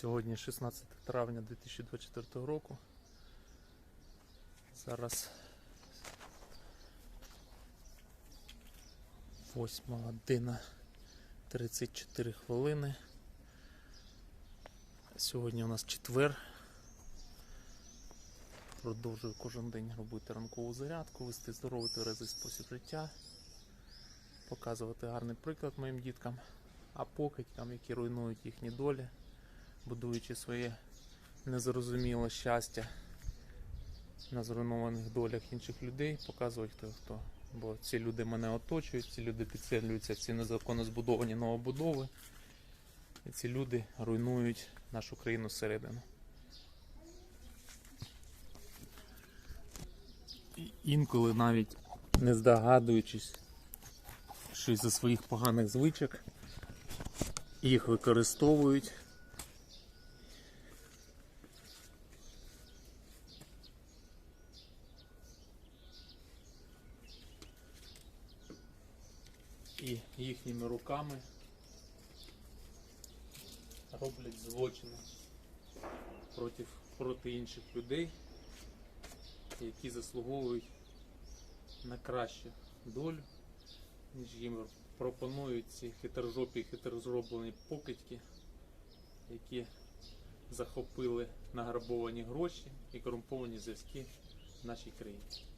Сьогодні 16 травня 2024 року. Зараз 8 година 34 хвилини. Сьогодні у нас четвер. Продовжую кожен день робити ранкову зарядку, вести здоровий тверезий спосіб життя, показувати гарний приклад моїм діткам, а покидькам, які руйнують їхні долі, будуючи своє незрозуміле щастя на зруйнованих долях інших людей, показувати хто хто. Бо ці люди мене оточують, ці люди підселюються в ці незаконно збудовані новобудови. І ці люди руйнують нашу країну зсередини. І Інколи навіть не здогадуючись, що із-за своїх поганих звичок їх використовують. І їхніми руками роблять злочини проти, проти інших людей, які заслуговують на кращу долю, ніж їм пропонують ці хитрожопі, хитрозроблені покидьки, які захопили награбовані гроші і корумповані зв'язки в нашій країні.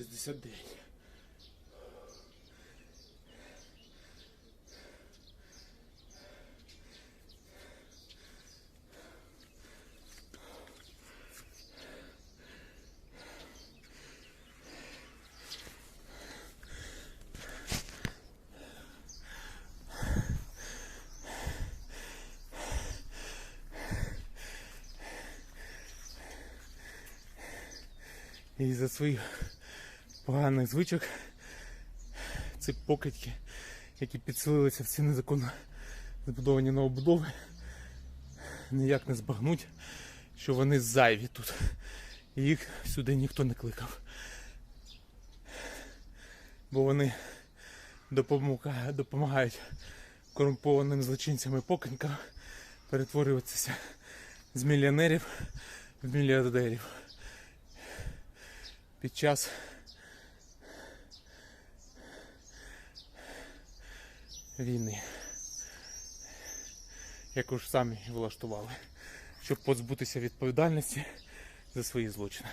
Шістдесят дев'ять. І за своїх поганих звичок ці покидьки, які підселилися в ці незаконно збудовані новобудови, ніяк не збагнуть, що вони зайві тут. Їх сюди ніхто не кликав. Бо вони допомагають корумпованим злочинцям і покидькам перетворюватися з мільйонерів в мільярдерів під час війни, яку ж самі влаштували, щоб позбутися відповідальності за свої злочини.